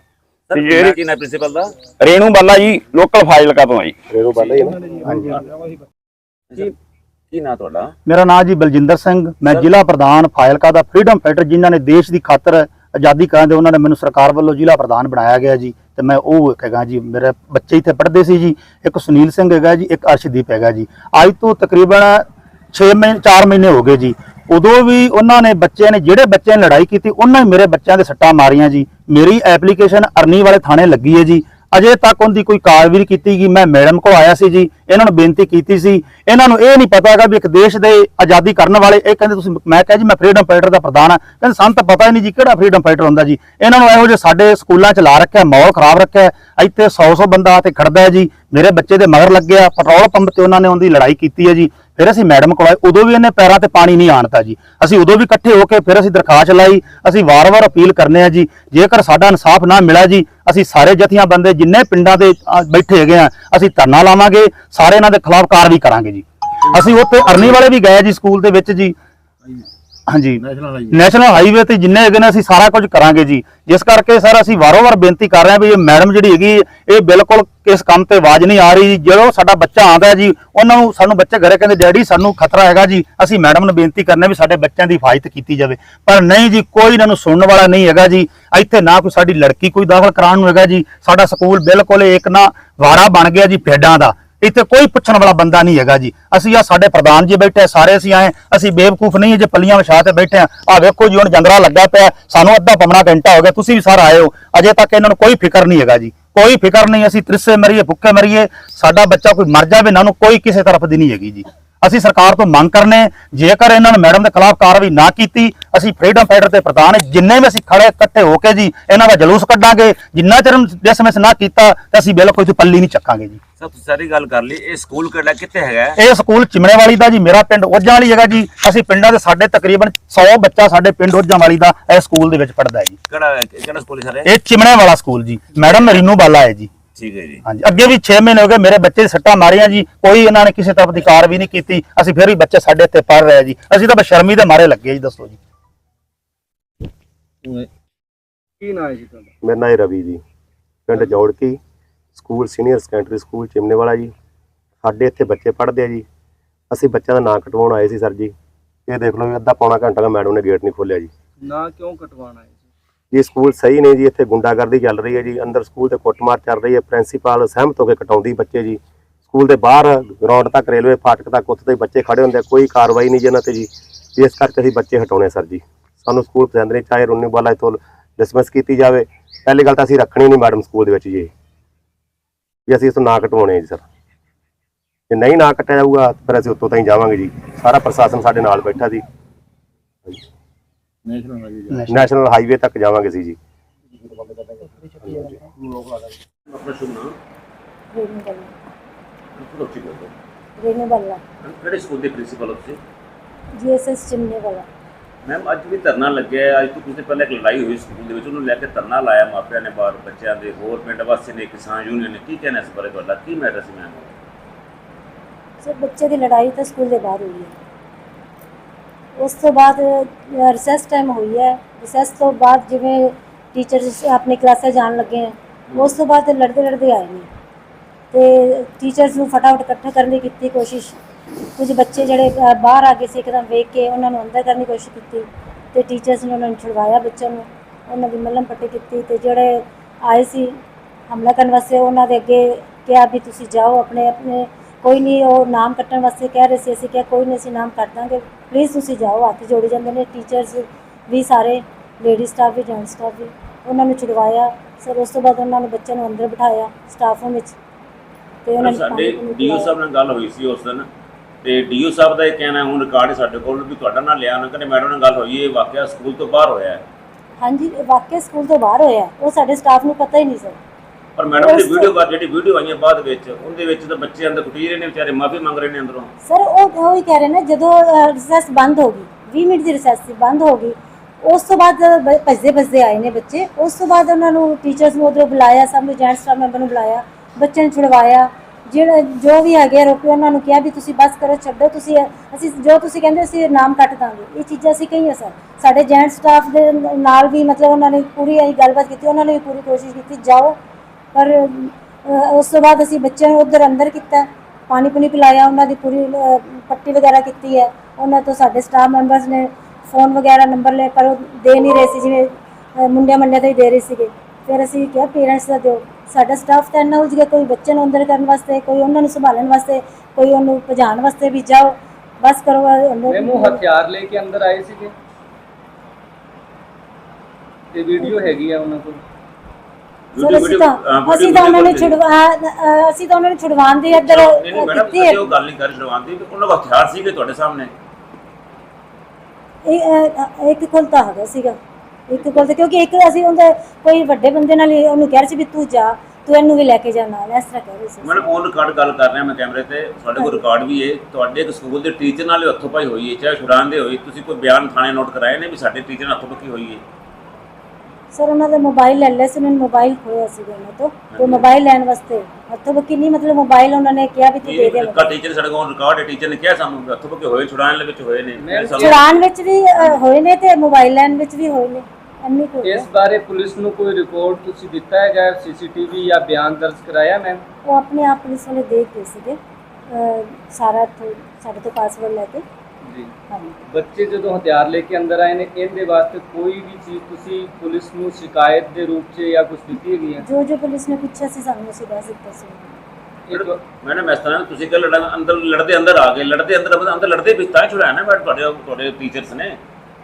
Speaker 1: ਸਰ
Speaker 7: ਤੇ ਜਿਹੜੇ-
Speaker 1: ਕੀ ਨਾ ਪ੍ਰਿੰਸੀਪਲ ਦਾ?
Speaker 7: ਰੇਣੂ ਬਾਲਾ ਜੀ ਲੋਕਲ ਫਾਜ਼ਿਲਕਾ ਤੋਂ ਆ ਜੀ।
Speaker 5: ਰੇਰੂ ਬਾਲਾ ਹੀ ਹੈ ਨਾ?
Speaker 1: ਕੀ ਕੀ ਨਾਂ ਤੁਹਾਡਾ?
Speaker 9: ਮੇਰਾ ਨਾਮ ਜੀ ਬਲਜਿੰਦਰ ਸਿੰਘ। ਮੈਂ ਜ਼ਿਲ੍ਹਾ ਪ੍ਰਧਾਨ ਫਾਇਲਕਾ ਦਾ ਫਰੀडम ਫਾਈਟਰ ਜਿਨ੍ਹਾਂ ਨੇ ਦੇਸ਼ ਦੀ ਖਾਤਰ ਆਜ਼ਾਦੀ ਕਰਨ ਦੇ ਉਹਨਾਂ ਨੇ ਮੈਨੂੰ ਸਰਕਾਰ ਵੱਲੋਂ ਜ਼ਿਲ੍ਹਾ ਪ੍ਰਧਾਨ ਬਣਾਇਆ ਗਿਆ ਜੀ। ਤੇ ਮੈਂ ਉਹ ਇੱਕ ਹੈਗਾ ਜੀ ਮੇਰੇ ਬੱਚੇ ਇੱਥੇ ਪੜ੍ਹਦੇ ਸੀ ਜੀ। ਇੱਕ ਸੁਨੀਲ ਸਿੰਘ ਹੈਗਾ ਜੀ ਇੱਕ ਅਰਸ਼ਦੀਪ ਹੈਗਾ ਜੀ। ਅੱਜ ਤੋਂ ਤਕਰੀਬਨ 6 ਮਹੀਨੇ 4 ਮਹੀਨੇ ਹੋ ਗਏ ਜੀ। ਉਦੋਂ ਵੀ ਉਹਨਾਂ ਨੇ ਬੱਚਿਆਂ ਨੇ, ਜਿਹੜੇ ਬੱਚਿਆਂ ਨੇ ਲੜਾਈ ਕੀਤੀ, ਉਹਨਾਂ ਨੇ ਮੇਰੇ ਬੱਚਿਆਂ ਦੇ ਸੱਟਾਂ ਮਾਰੀਆਂ ਜੀ। ਮੇਰੀ ਐਪਲੀਕੇਸ਼ਨ ਅਰਨੀ ਵਾਲੇ ਥਾਣੇ ਲੱਗੀ ਹੈ ਜੀ। ਅਜੇ ਤੱਕ ਉਹਦੀ ਕੋਈ ਕਾਰਵਾਈ ਨਹੀਂ ਕੀਤੀ ਗਈ। ਮੈਂ ਮੈਡਮ ਕੋ ਆਇਆ ਸੀ ਜੀ। ਇਹਨਾਂ ਨੂੰ ਬੇਨਤੀ ਕੀਤੀ ਸੀ। ਇਹਨਾਂ ਨੂੰ ਇਹ ਨਹੀਂ ਪਤਾ ਹੈਗਾ ਵੀ ਇੱਕ ਦੇਸ਼ ਦੇ ਆਜ਼ਾਦੀ ਕਰਨ ਵਾਲੇ, ਇਹ ਕਹਿੰਦੇ ਤੁਸੀਂ, ਮੈਂ ਕਹਾਂ ਜੀ, ਮੈਂ ਫਰੀडम ਫਾਈਟਰ ਦਾ ਪ੍ਰਧਾਨ ਆ ਕਹਿੰਦੇ ਸਾਨੂੰ ਤਾਂ ਪਤਾ ਹੀ ਨਹੀਂ ਜੀ ਕਿਹੜਾ ਫਰੀडम ਫਾਈਟਰ ਹੁੰਦਾ ਜੀ। ਇਹਨਾਂ ਨੂੰ ਇਹੋ ਜਿਹੇ ਸਾਡੇ ਸਕੂਲਾਂ 'ਚ ਲਾ ਰੱਖਿਆ, ਮਾਹੌਲ ਖਰਾਬ ਰੱਖਿਆ। ਇੱਥੇ 100-100 ਬੰਦਾ ਆ ਤੇ ਖੜਦਾ ਹੈ ਜੀ। ਮੇਰੇ ਬੱਚੇ ਦੇ ਮਗਰ ਲੱਗਿਆ ਪੈਟਰੋਲ ਪੰਪ ਤੇ ਉਹਨਾਂ ਨੇ ਉਹਦੀ ਲੜਾਈ ਕੀਤੀ ਹੈ ਜੀ। ਫਿਰ ਅਸੀਂ ਮੈਡਮ ਕੋਲ ਆਏ, ਉਦੋਂ ਵੀ ਇਹਨੇ ਪੈਰਾਂ ਤੇ ਪਾਣੀ ਨਹੀਂ ਆਣਤਾ ਜੀ। ਅਸੀਂ ਉਦੋਂ ਵੀ ਇਕੱਠੇ ਹੋ ਕੇ ਫਿਰ ਅਸੀਂ ਦਰਖਾਸਤ ਲਾਈ, ਅਸੀਂ ਵਾਰ-ਵਾਰ ਅਪੀਲ ਕਰਨੇ ਆ ਜੀ, ਜੇਕਰ ਸਾਡਾ ਇਨਸਾਫ ਨਾ ਮਿਲਿਆ ਜੀ, ਅਸੀਂ ਸਾਰੇ ਜਥੀਆਂ ਬੰਦੇ ਜਿੰਨੇ ਪਿੰਡਾਂ ਦੇ ਬੈਠੇ ਹੈਗੇ ਆ, ਅਸੀਂ ਧਰਨਾ ਲਾਵਾਂਗੇ, ਸਾਰੇ ਇਹਨਾਂ ਦੇ ਖਿਲਾਫ ਕਾਰਵਾਈ ਕਰਾਂਗੇ ਜੀ। ਅਸੀਂ ਉੱਥੇ ਅਰਨੀ ਵਾਲੇ ਵੀ ਗਏ ਜੀ ਸਕੂਲ ਦੇ ਵਿੱਚ ਜੀ। ਹਾਂਜੀ। ਨੈਸ਼ਨਲ ਹਾਈਵੇ ਤੇ ਜਿੰਨੇ ਹੈਗੇ ਨੇ ਅਸੀਂ ਸਾਰਾ ਕੁਝ ਕਰਾਂਗੇ ਜੀ। ਜਿਸ ਕਰਕੇ ਸਰ ਅਸੀਂ ਵਾਰੋ-ਵਾਰ ਬੇਨਤੀ ਕਰ ਰਹੇ ਹਾਂ ਵੀ ਇਹ ਮੈਡਮ ਜਿਹੜੀ ਹੈਗੀ ਇਹ ਬਿਲਕੁਲ ਕਿਸ ਕੰਮ ਤੇ ਆਵਾਜ਼ ਨਹੀਂ ਆ ਰਹੀ। ਜਦੋਂ ਸਾਡਾ ਬੱਚਾ ਆਂਦਾ ਜੀ ਉਹਨਾਂ ਨੂੰ ਸਾਨੂੰ ਬੱਚੇ ਘਰੇ ਕਹਿੰਦੇ ਡੈਡੀ ਸਾਨੂੰ ਖਤਰਾ ਹੈਗਾ ਜੀ। ਅਸੀਂ ਮੈਡਮ ਨੂੰ ਬੇਨਤੀ ਕਰਨੇ ਵੀ ਸਾਡੇ ਬੱਚਿਆਂ ਦੀ ਹਿਫਾਜ਼ਤ ਕੀਤੀ ਜਾਵੇ। ਪਰ ਨਹੀਂ ਜੀ ਕੋਈ ਇਹਨਾਂ ਨੂੰ ਸੁਣਨ ਵਾਲਾ ਨਹੀਂ ਹੈਗਾ ਜੀ। ਇੱਥੇ ਨਾ ਕੋਈ ਸਾਡੀ ਲੜਕੀ ਕੋਈ ਦਾਖਲ ਕਰਾਉਣ ਨੂੰ ਹੈਗਾ ਜੀ। ਸਾਡਾ ਸਕੂਲ ਬਿਲਕੁਲ ਇੱਕ ਨਾ ਵਾੜਾ ਬਣ ਗਿਆ ਜੀ ਫੇਡਾਂ ਦਾ। ਇੱਥੇ ਕੋਈ ਪੁੱਛਣ ਵਾਲਾ ਬੰਦਾ ਨਹੀਂ ਹੈਗਾ ਜੀ। ਅਸੀਂ ਆ ਸਾਡੇ ਪ੍ਰਧਾਨ ਜੀ ਬੈਠੇ ਸਾਰੇ ਅਸੀਂ ਆਏ, ਅਸੀਂ ਬੇਵਕੂਫ ਨਹੀਂ ਜੇ ਪੱਲੀਆਂ ਵਿਛਾ ਤੇ ਬੈਠੇ ਆ। ਆ ਵੇਖੋ ਜੀ, ਹੁਣ ਜੰਗਰਾ ਲੱਗਾ ਪਿਆ ਸਾਨੂੰ ਅੱਧਾ ਪਮਣਾ ਘੰਟਾ ਹੋ ਗਿਆ, ਤੁਸੀਂ ਵੀ ਸਾਰਾ ਆਏ ਹੋ। ਅਜੇ ਤੱਕ ਇਹਨਾਂ ਨੂੰ ਕੋਈ ਫਿਕਰ ਨਹੀਂ ਹੈਗਾ ਜੀ। ਕੋਈ ਫਿਕਰ ਨਹੀਂ, ਅਸੀਂ ਤ੍ਰਿਸੇ ਮਰੀਏ, ਭੁੱਖੇ ਮਰੀਏ, ਸਾਡਾ ਬੱਚਾ ਕੋਈ ਮਰ ਜਾਵੇ ਨਾ ਨੂੰ ਕੋਈ ਕਿਸੇ ਤਰਫ ਦੀ ਨਹੀਂ ਹੈਗੀ ਜੀ। ਅਸੀਂ ਸਰਕਾਰ ਤੋਂ ਮੰਗ ਕਰਨੇ ਜੇਕਰ ਇਹਨਾਂ ਨੇ ਮੈਡਮ ਦੇ ਖਿਲਾਫ ਕਾਰਵਾਈ ਨਾ ਕੀਤੀ ਅਸੀਂ ਫਰੀडम ਫਾਈਟਰ ਤੇ ਪ੍ਰਧਾਨ ਜਿੰਨੇ ਵੀ ਅਸੀਂ ਖੜੇ ਇਕੱਠੇ ਹੋ ਕੇ ਜੀ ਇਹਨਾਂ ਦਾ ਜਲੂਸ ਕੱਢਾਂਗੇ। ਜਿੰਨਾ ਚਿਰ ਡਿਸਮਿਸ ਨਾ ਕੀਤਾ ਤੇ ਅਸੀਂ ਬਿਲਕੁਲ ਕੋਈ ਪੱਲੀ ਨਹੀਂ ਚੱਕਾਂਗੇ ਜੀ।
Speaker 1: ਸਰ ਤੁਸੀਂ ਸਾਰੀ ਗੱਲ ਕਰ ਲਈ। ਇਹ ਸਕੂਲ ਕਿਹੜਾ ਕਿੱਥੇ ਹੈਗਾ?
Speaker 9: ਇਹ ਸਕੂਲ ਚਿਮਣੇ ਵਾਲੀ ਦਾ ਜੀ ਮੇਰਾ ਪਿੰਡ ਓਜਾਂ ਵਾਲੀ ਜਗ੍ਹਾ ਜੀ। ਅਸੀਂ ਪਿੰਡਾਂ ਦੇ ਸਾਡੇ ਤਕਰੀਬਨ 100 ਬੱਚਾ ਸਾਡੇ ਪਿੰਡ ਓਜਾਂ ਵਾਲੀ ਦਾ ਇਹ ਸਕੂਲ ਦੇ ਵਿੱਚ ਪੜਦਾ ਹੈ ਜੀ।
Speaker 1: ਕਿਹੜਾ ਕਿਹੜਾ ਸਕੂਲ ਹੈ ਸਰ ਇਹ?
Speaker 9: ਇਹ ਚਿਮਣੇ ਵਾਲਾ ਸਕੂਲ ਜੀ। ਮੈਡਮ ਰੀਨੂ ਬਾਲਾ ਹੈ ਜੀ।
Speaker 1: ਠੀਕ ਹੈ ਜੀ।
Speaker 9: ਹਾਂਜੀ ਅੱਗੇ ਵੀ 6 ਮਹੀਨੇ ਹੋ ਗਏ ਮੇਰੇ ਬੱਚੇ ਦੀ ਸੱਟਾਂ ਮਾਰੀਆਂ ਜੀ ਕੋਈ ਇਹਨਾਂ ਨੇ ਕਿਸੇ ਤਰ੍ਹਾਂ ਦੀ ਕਾਰਵਾਈ ਨਹੀਂ ਕੀਤੀ ਅਸੀਂ ਫਿਰ ਵੀ ਬੱਚੇ ਸਾਡੇ ਇੱਥੇ ਪੜ ਰਹੇ ਆ ਜੀ। ਅਸੀਂ ਤਾਂ ਬਸ਼ਰਮੀ ਦੇ ਮਾਰੇ ਲੱਗੇ ਜੀ ਦੱਸੋ ਜੀ।
Speaker 8: ਕੀ ਨਾਂ ਹੈ ਜੀ ਤੁਹਾਡਾ?
Speaker 5: ਮੇਰਾ ਨਾਮ ਹੈ ਰਵੀ ਜੀ ਪਿੰਡ Jodhki school senior secondary school Chimnewala ji. ਸਾਡੇ ਇੱਥੇ ਬੱਚੇ ਪੜ੍ਹਦੇ ਆ ਜੀ। ਅਸੀਂ ਬੱਚਿਆਂ ਦਾ ਨਾਂ ਕਟਵਾਉਣ ਆਏ ਸੀ ਸਰ ਜੀ। ਇਹ ਦੇਖ ਲਓ ਵੀ ਅੱਧਾ ਪੌਣਾ ਘੰਟਾ ਦਾ ਮੈਡਮ ਨੇ ਗੇਟ ਨਹੀਂ ਖੋਲ੍ਹਿਆ ਜੀ।
Speaker 8: ਨਾ ਕਿਉਂ ਕਟਵਾਉਣਾ ਹੈ ਜੀ
Speaker 5: ਸਕੂਲ ਸਹੀ ਨਹੀਂ ਜੀ ਇੱਥੇ ਗੁੰਡਾਗਰਦੀ ਚੱਲ ਰਹੀ ਹੈ ਜੀ ਅੰਦਰ ਸਕੂਲ ਤੇ ਕੁੱਟਮਾਰ ਚੱਲ ਰਹੀ ਹੈ ਪ੍ਰਿੰਸੀਪਲ ਸਹਿਮਤ ਹੋ ਕੇ ਕਟਾਉਂਦੀ ਬੱਚੇ ਜੀ। ਸਕੂਲ ਦੇ ਬਾਹਰ ਗਰਾਊਂਡ ਤੱਕ ਰੇਲਵੇ ਫਾਟਕ ਤੱਕ ਉੱਥੇ ਬੱਚੇ ਖੜੇ ਹੁੰਦੇ ਆ, ਕੋਈ ਕਾਰਵਾਈ ਨਹੀਂ ਜੀ ਇਹਨਾਂ ਤੇ ਜੀ। ਇਸ ਕਰਕੇ ਅਸੀਂ ਬੱਚੇ ਹਟਾਉਣੇ ਸਰ ਜੀ। ਸਾਨੂੰ ਸਕੂਲ ਪਸੰਦ ਨਹੀਂ ਚਾਹੇ ਰੁੰਨੀ ਵਾਲਾ ਤੋਂ ਡਿਸਮਿਸ ਕੀਤੀ ਜਾਵੇ। ਪਹਿਲੀ ਗੱਲ ਤਾਂ ਅਸੀਂ ਰੱਖਣੀ ਨਹੀਂ ਮੈਡਮ ਸਕੂਲ ਦੇ ਵਿੱਚ ਜੀ। ਵੀ ਅਸੀਂ ਇਸ ਤੋਂ ਨਾ ਕਟਵਾਉਣੇ ਜੀ ਸਰ। ਜੇ ਨਹੀਂ ਨਾ ਕੱਟਿਆ ਜਾਊਗਾ ਫਿਰ ਅਸੀਂ ਉੱਤੋਂ ਹੀ ਜਾਵਾਂਗੇ ਜੀ। ਸਾਰਾ ਪ੍ਰਸ਼ਾਸਨ ਸਾਡੇ ਨਾਲ ਬੈਠਾ ਜੀ। ਜੀ ਨੈਸ਼ਨਲ ਹਾਈਵੇ ਤੱਕ ਜਾਵਾਂਗੇ ਸੀ ਜੀ।
Speaker 1: ਆਪਣਾ ਸ਼ੁਭ ਨਾਮ
Speaker 10: ਰੇਨੂ ਬੱਲਾ
Speaker 1: ਰੋਚੀ ਬੋਲੋ
Speaker 10: ਰੇਨੂ ਬੱਲਾ
Speaker 1: ਕਿਹੜੇ ਸਕੂਲ ਦੇ ਪ੍ਰਿੰਸੀਪਲ ਹੋ ਤੁਸੀਂ?
Speaker 10: ਜੀਐਸਐਸ ਚਿਮਨੇ ਵਾਲਾ
Speaker 1: ਮੈਮ ਅੱਜ ਵੀ ਧਰਨਾ ਲੱਗਿਆ ਹੈ। ਅੱਜ ਤੋਂ ਕੁਝ ਦਿਨ ਪਹਿਲਾਂ ਇੱਕ ਲੜਾਈ ਹੋਈ ਸਕੂਲ ਦੇ ਵਿੱਚ। ਉਹਨੂੰ ਲੈ ਕੇ ਧਰਨਾ ਲਾਇਆ ਮਾਪਿਆਂ ਨੇ ਬਾਹਰ ਬੱਚਿਆਂ ਦੇ ਹੋਰ ਪਿੰਡ ਵਾਸੀ ਨੇ ਕਿਸਾਨ ਯੂਨੀਅਨ ਨੇ। ਕੀ ਕਹਿਣਾ ਇਸ ਬਾਰੇ ਤੁਹਾਡਾ? ਕੀ ਮੈਟਰ ਸੀ ਮੈਮ
Speaker 10: ਸਰ ਬੱਚੇ ਦੀ ਲੜਾਈ ਤਾਂ ਸਕੂਲ ਦੇ ਬਾਹਰ ਹੋਈ ਹੈ। ਉਸ ਤੋਂ ਬਾਅਦ ਰਿਸੈਸ ਟਾਈਮ ਹੋਈ ਹੈ। ਰਿਸੈਸ ਤੋਂ ਬਾਅਦ ਜਿਵੇਂ ਟੀਚਰਸ ਆਪਣੀ ਕਲਾਸਾਂ ਜਾਣ ਲੱਗੇ ਹੈ, ਉਸ ਤੋਂ ਬਾਅਦ ਲੜਦੇ ਲੜਦੇ ਆਏ ਨੇ। ਤੇ ਟੀਚਰਸ ਨੂੰ ਫਟਾਫਟ ਇਕੱਠਾ ਕਰਨ ਦੀ ਕੀਤੀ ਕੋਸ਼ਿਸ਼। ਕੁਝ ਬੱਚੇ ਜਿਹੜੇ ਬਾਹਰ ਆ ਗਏ ਸੀ ਇੱਕਦਮ ਵੇਖ ਕੇ ਉਹਨਾਂ ਨੂੰ ਅੰਦਰ ਕਰਨ ਦੀ ਕੋਸ਼ਿਸ਼ ਕੀਤੀ ਤੇ ਟੀਚਰਸ ਨੇ ਉਹਨਾਂ ਨੂੰ ਛੁਡਵਾਇਆ ਬੱਚਿਆਂ ਨੂੰ। ਉਹਨਾਂ ਦੀ ਮੱਲਮ ਪੱਟੀ ਕੀਤੀ ਤੇ ਜਿਹੜੇ ਆਏ ਸੀ ਹਮਲਾ ਕਰਨ ਵਾਸਤੇ ਉਹਨਾਂ ਦੇ ਅੱਗੇ ਕਿਹਾ ਵੀ ਤੁਸੀਂ ਜਾਓ ਆਪਣੇ ਆਪਣੇ ਕੋਈ ਨਹੀਂ ਉਹ ਨਾਮ ਕੱਟਣ ਵਾਸਤੇ ਕਹਿ ਰਹੇ ਸੀ ਅਸੀਂ ਕਿਹਾ ਕੋਈ ਨਹੀਂ ਅਸੀਂ ਨਾਮ ਕੱਟ ਦਾਂਗੇ। ਪਲੀਜ਼ ਤੁਸੀਂ ਜਾਓ ਹੱਥ ਜੋੜੀ ਜਾਂਦੇ ਨੇ ਟੀਚਰਸ ਵੀ ਸਾਰੇ ਲੇਡੀ ਸਟਾਫ ਵੀ ਜੈਂਟ ਸਟਾਫ ਵੀ ਉਹਨਾਂ ਨੂੰ ਛੁਡਵਾਇਆ। ਸਰ ਉਸ ਤੋਂ ਬਾਅਦ ਉਹਨਾਂ ਨੇ ਬੱਚਿਆਂ ਨੂੰ ਅੰਦਰ ਬਿਠਾਇਆ ਸਟਾਫ ਰੂਮ ਵਿੱਚ। ਤੇ ਉਹਨਾਂ ਨੇ
Speaker 1: ਸਾਡੇ ਡੀਓ। ਸਾਹਿਬ ਨਾਲ ਗੱਲ ਹੋਈ ਸੀ ਉਸ ਦਿਨ। ਤੇ ਡੀਓ ਸਾਹਿਬ ਦਾ ਇਹ ਕਹਿਣਾ ਹੁਣ ਰਿਕਾਰਡ ਸਾਡੇ ਕੋਲ ਵੀ ਤੁਹਾਡਾ ਨਾਲ ਲਿਆ ਉਹਨਾਂ ਕਹਿੰਦੇ ਮੈਡਮ ਨਾਲ ਗੱਲ ਹੋਈ ਇਹ ਵਾਕਿਆ ਸਕੂਲ ਤੋਂ ਬਾਹਰ ਹੋਇਆ ਹੈ।
Speaker 10: ਹਾਂਜੀ ਇਹ ਵਾਕਿਆ ਸਕੂਲ ਤੋਂ ਬਾਹਰ ਹੋਇਆ। ਉਹ ਸਾਡੇ ਸਟਾਫ ਨੂੰ ਪਤਾ ਹੀ ਨਹੀਂ ਸਰ
Speaker 1: ਪਰ ਮੈਡਮ ਦੀ ਵੀਡੀਓ ਬਾਅਦ ਜਿਹੜੀ ਵੀਡੀਓ ਆਈਆਂ ਬਾਅਦ ਵਿੱਚ ਉਹਦੇ ਵਿੱਚ ਤਾਂ ਬੱਚੇ ਅੰਦਰ ਕੁੱਟੀ ਰਹੇ ਨੇ ਵਿਚਾਰੇ ਮਾਫੀ ਮੰਗ ਰਹੇ ਨੇ ਅੰਦਰੋਂ।
Speaker 10: ਸਰ ਉਹ ਉਹ ਹੀ ਕਹਿ ਰਹੇ ਨੇ ਜਦੋਂ ਰਿਸੈਸ ਬੰਦ ਹੋ ਗਈ 20 ਮਿੰਟ ਦੀ ਰਿਸੈਸ ਸੀ ਬੰਦ ਹੋ ਗਈ ਉਸ ਤੋਂ ਬਾਅਦ ਭੱਜਦੇ ਭੱਜਦੇ ਆਏ ਨੇ ਬੱਚੇ ਉਸ ਤੋਂ ਬਾਅਦ ਉਹਨਾਂ ਨੂੰ ਟੀਚਰਸ ਨੂੰ ਉਧਰੋਂ ਬੁਲਾਇਆ ਸਭ ਨੂੰ ਜੈਂਟ ਸਟਾਫ ਮੈਂਬਰ ਨੂੰ ਬੁਲਾਇਆ ਬੱਚਿਆਂ ਨੂੰ ਛੁਡਵਾਇਆ ਜਿਹੜਾ ਜੋ ਵੀ ਹੈਗੇ ਰੋਕੇ ਉਹਨਾਂ ਨੂੰ ਕਿਹਾ ਵੀ ਤੁਸੀਂ ਬਸ ਕਰੋ ਛੱਡੋ ਤੁਸੀਂ ਅਸੀਂ ਜੋ ਤੁਸੀਂ ਕਹਿੰਦੇ ਅਸੀਂ ਨਾਮ ਕੱਟ ਦਾਂਗੇ। ਇਹ ਚੀਜ਼ਾਂ ਅਸੀਂ ਕਹੀਆਂ ਸਰ ਸਾਡੇ ਜੈਂਟ ਸਟਾਫ ਦੇ ਨਾਲ ਵੀ ਮਤਲਬ ਉਹਨਾਂ ਨੇ ਪੂਰੀ ਇਹ ਗੱਲਬਾਤ ਕੀਤੀ ਉਹਨਾਂ ਨੇ ਵੀ ਪੂਰੀ ਕੋਸ਼ਿਸ਼ ਕੀਤੀ ਜਾਓ ਪਰ ਅ, ਉਸ ਤੋਂ ਬਾਅਦ ਅਸੀਂ ਬੱਚਿਆਂ ਨੂੰ ਉਧਰ ਅੰਦਰ ਕੀਤਾ ਪਾਣੀ ਪੁਣੀ ਪਿਲਾਇਆ ਉਹਨਾਂ ਦੀ ਪੂਰੀ ਅ, ਪੱਟੀ ਵਗੈਰਾ ਕੀਤੀ ਹੈ। ਉਹਨਾਂ ਤੋਂ ਸਾਡੇ ਸਟਾਫ ਮੈਂਬਰਸ ਨੇ ਫੋਨ ਵਗੈਰਾ ਨੰਬਰ ਲੈ ਪਰ ਉਹ ਦੇ ਨਹੀਂ ਰਹੇ ਸੀ ਜਿਵੇਂ ਅ, ਮੁੰਡਿਆਂ ਮੰਡਿਆਂ ਤੋਂ ਹੀ ਦੇ ਰਹੇ ਸੀਗੇ। ਫਿਰ ਅਸੀਂ ਕਿਹਾ ਪੇਰੈਂਟਸ ਦਾ ਦਿਓ। ਸਾਡਾ ਸਟਾਫ ਤਾਂ ਇੰਨਾ ਉਲਝ ਗਿਆ ਕੋਈ ਬੱਚੇ ਨੂੰ ਅੰਦਰ ਕਰਨ ਵਾਸਤੇ ਕੋਈ ਉਹਨਾਂ ਨੂੰ ਸੰਭਾਲਣ ਵਾਸਤੇ ਕੋਈ ਉਹਨੂੰ ਭਜਾਉਣ ਵਾਸਤੇ ਵੀ ਜਾਓ। ਬਸ ਕਰੋ ਅੰਦਰ
Speaker 8: ਮੈਮੂ ਹਥਿਆਰ ਲੈ ਕੇ ਅੰਦਰ ਆਏ ਸੀਗੇ? ਤੇ ਵੀਡੀਓ ਹੈਗੀ ਆ ਉਹਨਾਂ ਕੋਲ।
Speaker 10: ਸਰ ਅਸੀਂ ਤਾਂ ਅਸੀਂ ਤਾਂ ਉਹਨਾਂ ਨੂੰ ਛੁਡਵਾ ਅ, ਅਸੀਂ ਤਾਂ ਉਹਨਾਂ ਨੂੰ ਛੁਡਵਾਉਣ ਦੀ ਇੱਧਰ
Speaker 1: ਨਹੀਂ ਨਹੀਂ
Speaker 10: ਅ,
Speaker 1: ਮੈਡਮ
Speaker 10: ਕੀਤੀ ਹੈ।
Speaker 1: ਅਸੀਂ ਉਹ ਗੱਲ ਨਹੀਂ ਕਰ ਛਡਵਾਉਂਦੀ ਕਿ ਉਹਨਾਂ ਕੋਲ ਹਥਿਆਰ ਸੀਗੇ ਤੁਹਾਡੇ ਸਾਹਮਣੇ।
Speaker 10: ਇਹ ਅ, ਇੱਕ ਕੋਲ ਤਾਂ ਹੈਗਾ ਸੀਗਾ। ਇੱਕ ਕੋਲ ਤਾਂ ਕਿਉਂਕਿ ਇੱਕ ਅਸੀਂ ਉਹਦੇ ਕੋਈ ਵੱਡੇ ਬੰਦੇ ਨਾਲ ਹੀ ਉਹਨੂੰ ਕਹਿ ਰਹੇ ਸੀ ਵੀ ਤੂੰ ਜਾ ਤੂੰ ਇਹਨੂੰ ਵੀ ਲੈ ਕੇ ਜਾ ਨਾਲ ਇਸ ਤਰ੍ਹਾਂ ਕਹਿ ਰਹੇ ਸੀ।
Speaker 1: ਮੈਡਮ ਔਨ ਰਿਕਾਰਡ ਗੱਲ ਕਰ ਰਿਹਾ ਮੈਂ ਕੈਮਰੇ ਤੇ ਸਾਡੇ ਕੋਲ ਰਿਕਾਰਡ ਵੀ ਹੈ ਤੁਹਾਡੇ ਇੱਕ ਸਕੂਲ ਦੇ ਟੀਚਰ ਨਾਲ ਹੀ ਹੱਥੋਂ ਪਾਈ ਹੋਈ ਹੈ ਚਾਹੇ ਛੁਡਾਉਣ ਦੇ ਹੋਈ ਤੁਸੀਂ ਕੋਈ ਬਿਆਨ ਥਾਣੇ ਨੋਟ ਕਰਾਏ ਨੇ ਵੀ ਸਾਡੇ ਟੀਚਰ ਨਾਲ ਹੱਥੋਂ ਪੱਕੀ ਹੋਈ ਹੈ।
Speaker 10: ਸਰ ਉਹਨਾਂ ਦਾ ਮੋਬਾਈਲ ਲੈ ਲਿਆ ਸੀ ਉਹਨਾਂ ਨੇ ਮੋਬਾਈਲ ਖੋਇਆ ਸੀ ਉਹਨਾਂ ਤੋਂ। ਤੇ ਮੋਬਾਈਲ ਲੈਣ ਵਾਸਤੇ ਹੱਥੋਂ ਬੱਕੀ ਨਹੀਂ ਮਤਲਬ ਮੋਬਾਈਲ ਉਹਨਾਂ ਨੇ ਕਿਹਾ ਵੀ ਤੂੰ ਦੇ ਦੇ।
Speaker 1: ਇੱਕ ਟੀਚਰ ਸਾਡੇ ਕੋਲ ਰਿਕਾਰਡ ਹੈ ਟੀਚਰ ਨੇ ਕਿਹਾ ਸਾਨੂੰ ਹੱਥੋਂ ਪੱਕੇ ਹੋਏ ਛੁਡਾਉਣ ਦੇ ਵਿੱਚ ਹੋਏ ਨੇ। ਸਾਨੂੰ-
Speaker 10: ਚੁਰਾਨ ਵਿੱਚ ਵੀ ਅ, ਹੋਏ ਨੇ ਤੇ ਮੋਬਾਈਲ ਲੈਣ ਵਿੱਚ ਵੀ ਹੋਏ ਨੇ ਇੰਨੀ ਕੋਈ
Speaker 8: ਇਸ ਬਾਰੇ ਪੁਲਿਸ ਨੂੰ ਕੋਈ ਰਿਪੋਰਟ ਤੁਸੀਂ ਦਿੱਤਾ ਹੈਗਾ ਸੀਸੀਟੀਵੀ ਜਾਂ ਬਿਆਨ ਦਰਜ ਕਰਾਇਆ ਮੈਮ
Speaker 10: ਉਹ ਆਪਣੇ ਆਪ ਪੁਲਿਸ ਵਾਲੇ ਦੇਖ ਗਏ ਸੀਗੇ ਅ, ਸਾਰਾ ਇੱਥੋਂ ਸਾਡੇ ਤੋਂ ਪਾਸਵਰਡ ਲੈ ਕੇ।
Speaker 8: ਜੀ।
Speaker 10: ਹਾਂਜੀ।
Speaker 8: ਬੱਚੇ ਜਦੋਂ ਹਥਿਆਰ ਲੈ ਕੇ ਅੰਦਰ ਆਏ ਨੇ ਇਹਦੇ ਵਾਸਤੇ ਕੋਈ ਵੀ ਚੀਜ਼ ਤੁਸੀਂ ਪੁਲਿਸ ਨੂੰ ਸ਼ਿਕਾਇਤ ਦੇ ਰੂਪ 'ਚ ਜਾਂ ਕੁਝ ਦਿੱਤੀ ਹੈਗੀ ਹੈ
Speaker 10: ਜੋ ਜੋ ਪੁਲਿਸ ਨੇ ਪੁੱਛਿਆ ਸੀ ਸਾਨੂੰ ਅਸੀਂ ਦੱਸ ਦਿੱਤਾ ਸੀ।
Speaker 8: ਤੋਂ-
Speaker 1: ਮੈਡਮ ਇਸ ਤਰ੍ਹਾਂ ਤੁਸੀਂ ਕੱਲ ਲੜਨ ਅੰਦਰ ਲੜਦੇ ਅੰਦਰ ਆ ਗਏ ਲੜਦੇ ਅੰਦਰ ਅੰਦਰ ਲੜਦੇ ਵੀ ਤਾਂ ਨਾ ਮੈਡਮ ਤੁਹਾਡੇ ਤੁਹਾਡੇ ਟੀਚਰਸ ਨੇ।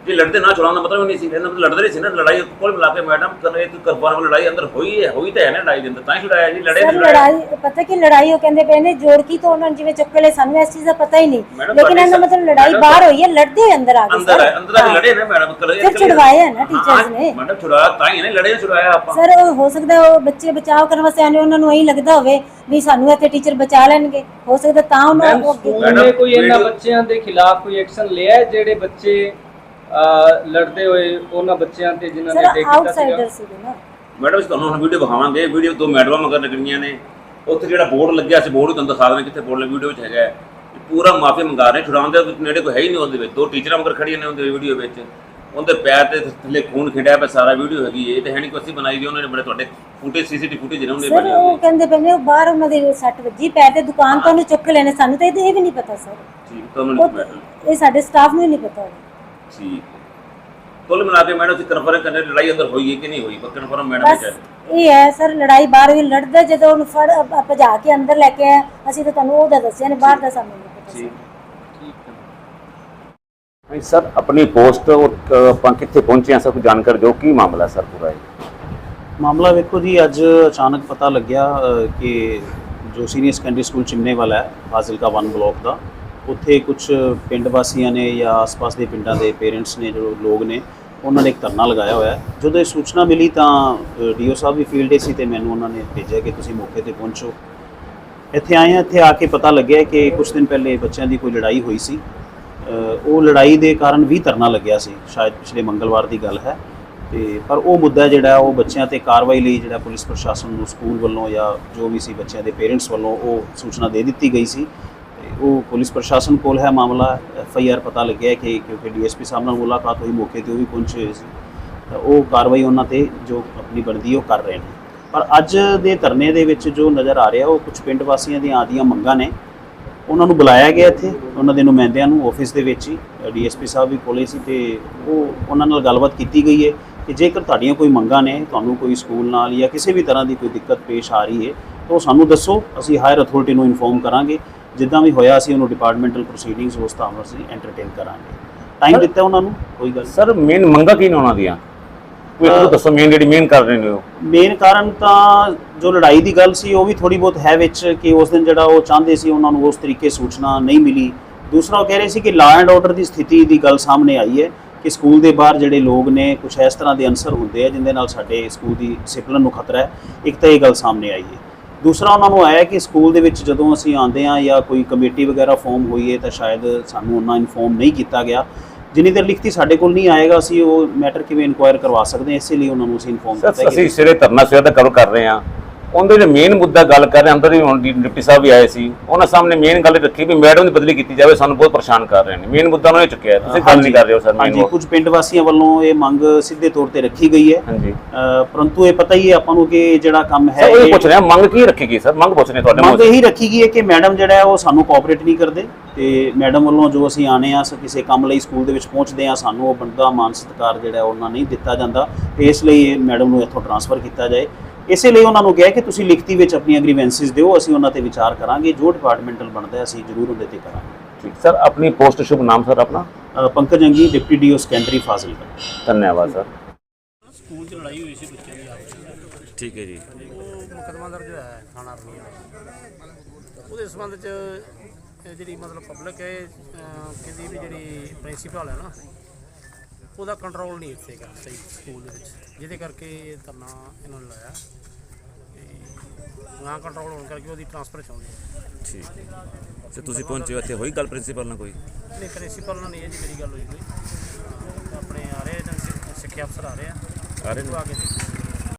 Speaker 1: ਜੇ ਲੜਦੇ ਨਾ ਛੁਡਾਉਣ ਦਾ ਮਤਲਬ ਨਹੀਂ ਸੀ ਇਹਨਾਂ ਲੜਦੇ ਨਹੀਂ ਸੀ ਨਾ ਲੜਾਈ ਕੋਲ ਮਿਲਾ ਕੇ ਮੈਡਮ ਕਰ ਇਹ ਕਰਬਾਨ ਵਾਲੀ ਲੜਾਈ ਅੰਦਰ ਹੋਈ ਹੈ ਹੋਈ ਤਾਂ ਹੈ ਨਾ ਲੜਾਈ ਦੇ ਅੰਦਰ ਤਾਂ ਹੀ ਛੁਡਾਇਆ ਜੀ ਲੜੇ ਨਹੀਂ
Speaker 10: ਲੜਾਈ ਪਤਾ ਕਿ ਲੜਾਈ ਉਹ ਕਹਿੰਦੇ ਪਏ ਨੇ ਜੋੜ ਕੀ ਤੋਂ ਉਹਨਾਂ ਨੇ ਜਿਵੇਂ ਚੁੱਕ ਸਾਨੂੰ ਇਸ ਚੀਜ਼ ਦਾ ਪਤਾ ਹੀ ਨਹੀਂ ਲੇਕਿਨ
Speaker 1: ਤੁਹਾਡੀ
Speaker 10: ਮਤਲਬ ਲੜਾਈ ਬਾਹਰ ਹੋਈ ਹੈ ਲੜਦੇ ਅੰਦਰ ਆ ਗਏ
Speaker 1: ਅੰਦਰ। ਹੈ ਅੰਦਰ ਆ। ਲੜੇ ਨਾ ਮੈਡਮ ਕੱਲ
Speaker 10: ਫਿਰ ਛੁਡਵਾਇਆ ਨਾ teachers ਨੇ।
Speaker 1: ਮੈਡਮ ਛੁਡਾਇਆ ਤਾਂ ਹੀ ਨੇ ਲੜੇ ਛੁਡਾਇਆ ਆਪਾਂ
Speaker 10: ਸਰ ਹੋ ਸਕਦਾ ਉਹ ਬੱਚੇ ਬਚਾਅ ਕਰਨ ਵਾਸਤੇ ਆਨੇ ਉਹਨਾਂ ਨੂੰ ਇਹੀ ਲੱਗਦਾ ਹੋਵੇ ਵੀ ਸਾਨੂੰ ਇੱਥੇ ਟੀਚਰ ਬਚਾ ਲੈਣਗੇ ਹੋ ਸਕਦਾ ਤਾਂ ਉਹਨਾਂ
Speaker 8: ਨੇ ਕੋਈ ਇਹਨਾਂ ਬੱਚਿਆਂ ਦੇ ਖਿਲਾਫ ਕੋਈ ਐਕਸ਼ਨ ਲਿਆ ਜਿਹੜੇ ਬੱਚੇ ਲੜਦੇ ਹੋਏ ਉਹਨਾਂ ਬੱਚਿਆਂ ਤੇ ਜਿਨ੍ਹਾਂ ਨੇ
Speaker 10: ਸਰ ਆਊਟਸਾਈਡਰ ਸੀਗੇ। ਨਾ।
Speaker 1: ਮੈਡਮ ਅਸੀਂ ਤੁਹਾਨੂੰ ਹੁਣ ਵੀਡੀਓ ਵਿਖਾਵਾਂਗੇ ਵੀਡੀਓ ਦੋ ਮੈਡਮਾਂ ਮਗਰ ਲੱਗਣੀਆਂ ਨੇ। ਉੱਥੇ ਜਿਹੜਾ ਬੋਰਡ ਲੱਗਿਆ ਸੀ ਬੋਰਡ ਤੁਹਾਨੂੰ ਦਿਖਾ ਦੇਣਾ ਕਿੱਥੇ ਬੋਰਡ ਲੱਗੀ ਵੀਡੀਓ ਵਿੱਚ ਹੈਗਾ ਹੈ। ਪੂਰਾ ਮਾਫੀ ਮੰਗਾ ਰਹੇ ਛੁਡਾਉਣ ਦੇ ਨੇੜੇ ਕੋਈ ਹੈ ਹੀ ਨਹੀਂ ਉਹਦੇ ਵਿੱਚ। ਦੋ ਟੀਚਰਾਂ ਮਗਰ ਖੜੀਆਂ ਨੇ ਉਹਦੇ ਵੀਡੀਓ ਵਿੱਚ। ਉਹਦੇ ਪੈਰ ਤੇ ਥੱਲੇ ਖੂਨ ਖਿੰਡਿਆ ਪਿਆ ਸਾਰਾ ਵੀਡੀਓ ਹੈਗੀ ਹੈ। ਇਹ ਤਾਂ ਹੈ ਨਹੀਂ ਕੋਈ ਅਸੀਂ ਬਣਾਈ ਦੀ ਉਹਨਾਂ ਨੇ ਬੜੇ ਤੁਹਾਡੇ ਫੁਟੇਜ ਸੀਸੀਟੀਵੀ ਫੁਟੇਜ ਨੇ ਉਹਨੇ
Speaker 10: ਸਰ ਉਹ। ਕਹਿੰਦੇ ਪਏ ਨੇ ਉਹ ਬਾਹਰ ਉਹਨਾਂ ਦੇ ਸੱਟ ਵੱਜੀ ਪੈਰ ਤੇ ਦੁਕਾਨ ਤੋਂ ਉਹਨੂੰ ਚੁੱਕ ਲੈਣੇ ਸਾਨੂੰ ਤਾਂ ਇਹ ਇਹ ਵੀ ਨਹੀਂ ਪਤਾ ਸਰ।
Speaker 1: ਠੀਕ ਤੁਹਾਨੂੰ ਨਹੀਂ ਪਤਾ।
Speaker 10: ਉਹ ਇਹ ਸਾਡੇ ਸਟਾਫ ਨੂੰ ਹੀ ਨਹੀਂ ਪਤਾ।
Speaker 1: ਠੀਕ ਕੁੱਲ ਮਿਲਾ ਕੇ ਮੈਡਮ ਅਸੀਂ ਕਨਫਰਮ ਕਰਨੇ ਲੜਾਈ ਅੰਦਰ ਹੋਈ ਹੈ ਕਿ ਨਹੀਂ ਹੋਈ। ਪਰ ਕਨਫਰਮ ਮੈਡਮ ਨੇ
Speaker 10: ਬਸ
Speaker 1: ਕਿਹਾ।
Speaker 10: ਇਹ ਹੈ ਸਰ ਲੜਾਈ ਬਾਹਰ ਵੀ ਲੜਦਾ ਜਦੋਂ ਉਹਨੂੰ ਫੜ ਅ- ਭਜਾ ਕੇ ਅੰਦਰ ਲੈ ਕੇ ਆਏ ਅਸੀਂ ਤਾਂ ਤੁਹਾਨੂੰ ਉਹਦਾ ਦੱਸਿਆ ਨੇ ਬਾਹਰ ਦਾ ਸਾਨੂੰ ਨਹੀਂ ਪਤਾ ਸੀ।
Speaker 1: ਠੀਕ। ਸਰ ਆਪਣੀ ਪੋਸਟ ਆਪਾਂ ਕਿੱਥੇ ਪਹੁੰਚੇ ਆ ਸਰ ਕੋਈ ਜਾਣਕਾਰੀ ਦਿਓ ਕੀ ਮਾਮਲਾ ਸਰ ਪੂਰਾ ਹੈ
Speaker 11: ਮਾਮਲਾ ਵੇਖੋ ਜੀ ਅੱਜ ਅਚਾਨਕ ਪਤਾ ਲੱਗਿਆ ਅ, ਕਿ ਜੋ ਸੀਨੀਅਰ ਸੈਕੰਡਰੀ ਸਕੂਲ ਚਿਮਨੇ ਵਾਲਾ ਹੈ ਫਾਜ਼ਿਲਕਾ 1 ਬਲਾਕ ਦਾ। ਉੱਥੇ ਕੁਝ ਪਿੰਡ ਵਾਸੀਆਂ ਨੇ ਜਾਂ ਆਸ-ਪਾਸ ਦੇ ਪਿੰਡਾਂ ਦੇ ਪੇਰੈਂਟਸ ਨੇ, ਜੋ ਲੋਕ ਨੇ, ਉਹਨਾਂ ਨੇ ਇੱਕ ਧਰਨਾ ਲਗਾਇਆ ਹੋਇਆ ਜਦੋਂ ਇਹ ਸੂਚਨਾ ਮਿਲੀ ਤਾਂ ਡੀਓ ਸਾਹਿਬ ਵੀ ਫੀਲਡ 'ਤੇ ਸੀ ਤੇ ਮੈਨੂੰ ਉਹਨਾਂ ਨੇ ਭੇਜਿਆ ਕਿ ਤੁਸੀਂ ਮੌਕੇ ਤੇ ਪਹੁੰਚੋ। ਇੱਥੇ ਆਏ ਹਾਂ, ਇੱਥੇ ਆ ਕੇ ਪਤਾ ਲੱਗਿਆ ਕਿ ਕੁਝ ਦਿਨ ਪਹਿਲੇ ਬੱਚਿਆਂ ਦੀ ਕੋਈ ਲੜਾਈ ਹੋਈ ਸੀ। ਉਹ ਲੜਾਈ ਦੇ ਕਾਰਨ ਵੀ ਧਰਨਾ ਲੱਗਿਆ ਸੀ। ਸ਼ਾਇਦ ਪਿਛਲੇ ਮੰਗਲਵਾਰ ਦੀ ਗੱਲ ਹੈ। ਤੇ, ਪਰ ਉਹ ਮੁੱਦਾ ਜਿਹੜਾ, ਉਹ ਬੱਚਿਆਂ ਤੇ ਕਾਰਵਾਈ ਲਈ ਜਿਹੜਾ ਪੁਲਿਸ ਪ੍ਰਸ਼ਾਸਨ ਨੂੰ, ਸਕੂਲ ਵੱਲੋਂ ਜਾਂ ਜੋ ਵੀ ਸੀ ਬੱਚਿਆਂ ਦੇ ਪੇਰੈਂਟਸ ਵੱਲੋਂ ਉਹ ਸੂਚਨਾ ਦੇ ਦਿੱਤੀ ਗਈ ਸੀ। ਉਹ ਪੁਲਿਸ ਪ੍ਰਸ਼ਾਸਨ ਕੋਲ ਹੈ। ਮਾਮਲਾ ਐਫ ਆਈ ਆਰ ਪਤਾ ਲੱਗਿਆ ਕਿ ਕਿਉਂਕਿ ਡੀਐਸਪੀ ਸਾਹਿਬ ਨਾਲ ਮੁਲਾਕਾਤ ਹੋਈ, ਮੌਕੇ ਤੇ ਉਹ ਵੀ ਪਹੁੰਚੇ ਹੋਏ ਸੀ। ਤਾਂ ਉਹ ਕਾਰਵਾਈ ਉਹਨਾਂ ਤੇ ਜੋ ਆਪਣੀ ਬਣਦੀ ਉਹ ਕਰ ਰਹੇ ਨੇ। ਪਰ ਅੱਜ ਦੇ ਧਰਨੇ ਦੇ ਵਿੱਚ ਜੋ ਨਜ਼ਰ ਆ ਰਿਹਾ, ਉਹ ਕੁਝ ਪਿੰਡ ਵਾਸੀਆਂ ਦੀਆਂ ਆਦੀਆਂ ਮੰਗਾਂ ਨੇ। ਉਹਨਾਂ ਨੂੰ ਬੁਲਾਇਆ ਗਿਆ ਇੱਥੇ। ਉਹਨਾਂ ਦੇ ਨੁਮਾਇੰਦਿਆਂ ਨੂੰ ਆਫਿਸ ਦੇ ਵਿੱਚ ਹੀ ਡੀਐਸਪੀ ਸਾਹਿਬ ਵੀ ਕੋਲੇ ਸੀ ਤੇ ਉਹ ਉਹਨਾਂ ਨਾਲ ਗੱਲਬਾਤ ਕੀਤੀ ਗਈ ਹੈ ਕਿ ਜੇਕਰ ਤੁਹਾਡੀਆਂ ਕੋਈ ਮੰਗਾਂ ਨੇ, ਤੁਹਾਨੂੰ ਕੋਈ ਸਕੂਲ ਨਾਲ ਜਾਂ ਕਿਸੇ ਵੀ ਤਰ੍ਹਾਂ ਦੀ ਕੋਈ ਦਿੱਕਤ ਪੇਸ਼ ਆ ਰਹੀ ਹੈ, ਤਾਂ ਉਹ ਸਾਨੂੰ ਦੱਸੋ। ਅਸੀਂ ਹਾਇਰ ਅਥਾਰਟੀ ਨੂੰ ਇਨਫੋਰਮ ਕਰਾਂਗੇ। ਜਿੱਦਾਂ ਵੀ ਹੋਇਆ ਅਸੀਂ ਉਹਨੂੰ ਡਿਪਾਰਟਮੈਂਟਲ ਪ੍ਰੋਸੀਡਿੰਗਸ ਉਸ ਤਰ੍ਹਾਂ ਅਸੀਂ ਐਂਟਰਟੇਨ ਕਰਾਂਗੇ। ਟਾਈਮ ਦਿੱਤਾ ਉਹਨਾਂ ਨੂੰ ਕੋਈ ਗੱਲ
Speaker 1: ਸਰ ਮੇਨ ਮੰਗਾ ਕੀ ਨੇ ਉਹਨਾਂ ਦੀਆਂ? ਕੋਈ ਦੋ ਦੱਸੋ ਮੇਨ ਜਿਹੜੀ ਮੇਨ ਕਰ ਰਹੇ ਨੇ ਉਹ।
Speaker 11: ਮੇਨ ਕਾਰਨ ਤਾਂ ਜੋ ਲੜਾਈ ਦੀ ਗੱਲ ਸੀ ਉਹ ਵੀ ਥੋੜੀ ਬਹੁਤ ਹੈ ਵਿੱਚ ਕਿ ਉਸ ਦਿਨ ਜਿਹੜਾ ਉਹ ਚਾਹੁੰਦੇ ਸੀ ਉਹਨਾਂ ਨੂੰ ਉਸ ਤਰੀਕੇ ਸੂਚਨਾ ਨਹੀਂ ਮਿਲੀ। ਦੂਸਰਾ ਉਹ ਕਹਿ ਰਹੇ ਸੀ ਕਿ ਲਾ ਐਂਡ ਆਰਡਰ ਦੀ ਸਥਿਤੀ ਦੀ ਗੱਲ ਸਾਹਮਣੇ ਆਈ ਹੈ ਕਿ ਸਕੂਲ ਦੇ ਬਾਹਰ ਜਿਹੜੇ ਲੋਕ ਨੇ ਕੁਝ ਇਸ ਤਰ੍ਹਾਂ ਦੇ ਅਨਸਰ ਹੁੰਦੇ ਆ ਜਿੰਦੇ ਨਾਲ ਸਾਡੇ ਸਕੂਲ ਦੀ ਡਿਸਪਲਿਨ ਨੂੰ ਖਤਰਾ ਹੈ। ਇੱਕ ਤਾਂ ਇਹ ਗੱਲ ਸਾਹਮਣੇ ਆਈ ਹੈ। ਦੂਸਰਾ ਉਹਨਾਂ ਨੂੰ ਆਇਆ ਕਿ ਸਕੂਲ ਦੇ ਵਿੱਚ ਜਦੋਂ ਅਸੀਂ ਆਉਂਦੇ ਆ ਜਾਂ ਕੋਈ ਕਮੇਟੀ ਵਗੈਰਾ ਫਾਰਮ ਹੋਈ ਹੈ ਤਾਂ ਸ਼ਾਇਦ ਸਾਨੂੰ ਉਹਨਾਂ ਇਨਫੋਰਮ ਨਹੀਂ ਕੀਤਾ ਗਿਆ। ਜਿੰਨੀ ਦੇਰ ਲਿਖਤੀ ਸਾਡੇ ਕੋਲ ਨਹੀਂ ਆਏਗਾ ਅਸੀਂ ਉਹ ਮੈਟਰ ਕਿਵੇਂ ਇਨਕੁਆਇਰ ਕਰਵਾ ਸਕਦੇ ਹਾਂ ਇਸੇ ਲਈ ਉਹਨਾਂ ਨੂੰ ਅਸੀਂ ਇਨਫੋਰਮ ਕੀਤਾ
Speaker 1: ਸਰ
Speaker 11: ਕਿ
Speaker 1: ਅਸੀਂ ਸਿਰੇ ਧਰਨਾ ਸਵੇਰ ਦਾ ਕਵਰ ਕਰ ਰਹੇ ਹਾਂ। ਉਹਦੇ ਜਿਹੜੇ ਮੇਨ ਮੁੱਦਾ ਗੱਲ ਕਰ ਰਹੇ ਅੰਦਰ ਹੀ ਹੁਣ ਡਿਪਟੀ ਸਾਹਿਬ ਵੀ ਆਏ ਸੀ ਉਹਨਾਂ ਸਾਹਮਣੇ ਮੇਨ ਗੱਲ ਰੱਖੀ ਵੀ ਮੈਡਮ ਦੀ ਬਦਲੀ ਕੀਤੀ ਜਾਵੇ ਸਾਨੂੰ ਬਹੁਤ ਪਰੇਸ਼ਾਨ ਕਰ ਰਹੇ ਨੇ। ਮੇਨ ਮੁੱਦਾ ਉਹਨਾਂ ਨੇ ਚੁੱਕਿਆ ਤੁਸੀਂ ਗੱਲ ਨਹੀਂ ਕਰ ਰਹੇ ਹੋ ਸਰ
Speaker 11: ਹਾਂਜੀ ਕੁਝ ਪਿੰਡ ਵਾਸੀਆਂ ਵੱਲੋਂ ਇਹ ਮੰਗ ਸਿੱਧੇ ਤੌਰ ਤੇ ਰੱਖੀ ਗਈ ਹੈ।
Speaker 1: ਹਾਂਜੀ।
Speaker 11: ਪਰੰਤੂ ਇਹ ਪਤਾ ਹੀ ਹੈ ਆਪਾਂ ਨੂੰ ਕਿ ਜਿਹੜਾ ਕੰਮ ਹੈ ਇਹ-
Speaker 1: ਪੁੱਛ ਰਿਹਾ ਮੰਗ ਕੀ ਰੱਖੀ ਗਈ ਸਰ? ਮੰਗ ਪੁੱਛ ਰਹੇ ਤੁਹਾਡੇ
Speaker 11: ਮੰਗ ਇਹੀ ਰੱਖੀ ਗਈ ਹੈ ਕਿ ਮੈਡਮ ਜਿਹੜਾ ਉਹ ਸਾਨੂੰ ਕੋਆਪਰੇਟ ਨਹੀਂ ਕਰਦੇ ਤੇ ਮੈਡਮ ਵੱਲੋਂ ਜੋ ਅਸੀਂ ਆਨੇ ਆ ਕਿਸੇ ਕੰਮ ਲਈ ਸਕੂਲ ਦੇ ਵਿੱਚ ਪਹੁੰਚਦੇ ਆ ਸਾਨੂੰ ਉਹ ਬਣਦਾ ਮਾਨ ਸਤਿਕਾਰ ਜਿਹੜਾ ਉਹਨਾਂ ਨਹੀਂ ਦਿੱਤਾ ਜਾਂਦਾ। ਤੇ ਇਸ ਲਈ ਮੈਡਮ ਨੂੰ ਇੱਥੋਂ ਟਰਾਂਸਫਰ ਕੀਤਾ ਜਾਏ। ਇਸੇ ਲਈ ਉਹਨਾਂ ਨੂੰ ਕਿਹਾ ਕਿ ਤੁਸੀਂ ਲਿਖਤੀ ਵਿੱਚ ਆਪਣੀਆਂ ਗ੍ਰੀਵੈਂਸਿਸ ਦਿਓ ਅਸੀਂ ਉਹਨਾਂ ਤੇ ਵਿਚਾਰ ਕਰਾਂਗੇ ਜੋ ਡਿਪਾਰਟਮੈਂਟਲ ਬਣਦਾ ਹੈ ਅਸੀਂ ਜ਼ਰੂਰ ਉਹਦੇ ਤੇ ਕਰਾਂਗੇ।
Speaker 1: ਠੀਕ। ਸਰ ਆਪਣੀ ਪੋਸਟ ਸ਼ੁਭ ਨਾਮ ਸਰ ਆਪਣਾ?
Speaker 11: Pankaj Angi deputy DO secondary Fazilka.
Speaker 1: ਧੰਨਵਾਦ ਸਰ।
Speaker 2: ਸਕੂਲ 'ਚ ਲੜਾਈ ਹੋਈ ਸੀ ਬੱਚਿਆਂ ਦੀ ਆਪਸ ਵਿੱਚ।
Speaker 1: ਠੀਕ ਹੈ ਜੀ।
Speaker 2: ਉਹ ਮੁਕਦਮਾ ਦਰਜ ਹੋਇਆ ਹੈ ਥਾਣਾ ਅਰਨੀਆ ਉਹਦੇ ਸੰਬੰਧ 'ਚ ਜਿਹੜੀ ਮਤਲਬ ਪਬਲਿਕ ਹੈ ਕਹਿੰਦੀ ਵੀ ਜਿਹੜੀ ਪ੍ਰਿੰਸੀਪਲ ਹੈ ਨਾ ਉਹਦਾ ਕੰਟਰੋਲ ਨਹੀਂ ਇੱਥੇ ਗਾ ਸਹੀ ਸਕੂਲ ਦੇ ਵਿੱਚ। ਜਿਹਦੇ ਕਰਕੇ ਇਹ ਧਰਨਾ ਇਹਨਾਂ ਨੇ ਲਾਇਆ। ਨਾ ਕੰਟਰੋਲ ਹੋਣ ਕਰਕੇ ਉਹਦੀ ਟ੍ਰਾਂਸਫਰ ਚਾਹੁੰਦੇ
Speaker 1: ਠੀਕ। ਤੇ ਤੁਸੀਂ ਪਹੁੰਚੇ ਇੱਥੇ? ਹੋਈ ਗੱਲ ਪ੍ਰਿੰਸੀਪਲ ਨਾਲ ਕੋਈ?
Speaker 2: ਨਹੀਂ ਪ੍ਰਿੰਸੀਪਲ ਨਾਲ ਨਹੀਂ ਹੈ ਜੀ ਮੇਰੀ ਗੱਲ ਹੋਈ ਕੋਈ ਆਪਣੇ ਆ ਰਹੇ ਨੇ ਸਿ- ਸਿੱਖਿਆ ਅਫਸਰ ਆ ਰਹੇ ਆ।
Speaker 1: ਆ ਰਹੇ
Speaker 2: ਆ ਕੇ ਦੇਖੋ